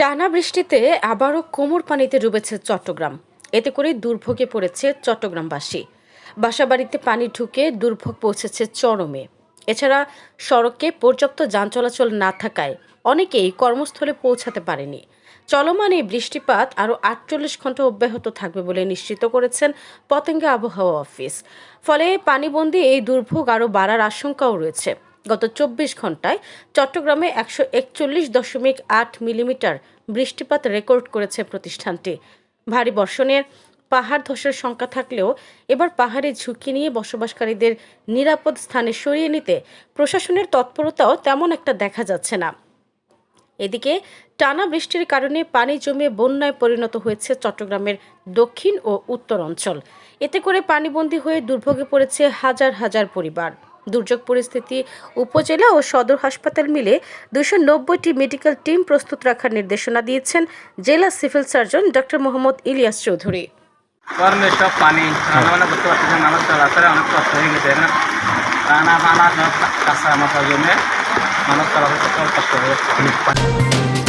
টানা বৃষ্টিতে আবারও কোমর পানিতে ডুবেছে চট্টগ্রাম। এতে করে দুর্ভোগে পড়েছে চট্টগ্রামবাসী। বাসাবাড়িতে পানি ঢুকে দুর্ভোগ পৌঁছেছে চরমে। এছাড়া সড়কে পর্যাপ্ত যান চলাচল না থাকায় অনেকেই কর্মস্থলে পৌঁছাতে পারেনি। চলমান এই বৃষ্টিপাত আরও আটচল্লিশ ঘণ্টা অব্যাহত থাকবে বলে নিশ্চিত করেছেন পতেঙ্গা আবহাওয়া অফিস। ফলে পানিবন্দী এই দুর্ভোগ আরও বাড়ার আশঙ্কাও রয়েছে। গত চব্বিশ ঘন্টায় চট্টগ্রামে একশো একচল্লিশ দশমিক আট মিলিমিটার বৃষ্টিপাত রেকর্ড করেছে প্রতিষ্ঠানটি। ভারী বর্ষণের পাহাড় ধসের সংখ্যা থাকলেও এবার পাহাড়ে ঝুঁকি নিয়ে বসবাসকারীদের নিরাপদ স্থানে সরিয়ে নিতে প্রশাসনের তৎপরতাও তেমন একটা দেখা যাচ্ছে না। এদিকে টানা বৃষ্টির কারণে পানি জমে বন্যায় পরিণত হয়েছে চট্টগ্রামের দক্ষিণ ও উত্তর অঞ্চল। এতে করে পানিবন্দী হয়ে দুর্ভোগে পড়েছে হাজার হাজার পরিবার। দুর্যোগ পরিস্থিতি, উপজেলা ও সদর হাসপাতাল মিলে দুশো নব্বইটি মেডিকেল টিম প্রস্তুত রাখার নির্দেশনা দিয়েছেন জেলা civil surgeon doctor Mohammad Ilias Chowdhury. গরমে সব পানি রান্না বান্না করতে মানুষ চলাচলে অনেক কষ্ট হয়ে গেছে, না? রান্না কাঁচা মাথার মানুষ কষ্ট হয়ে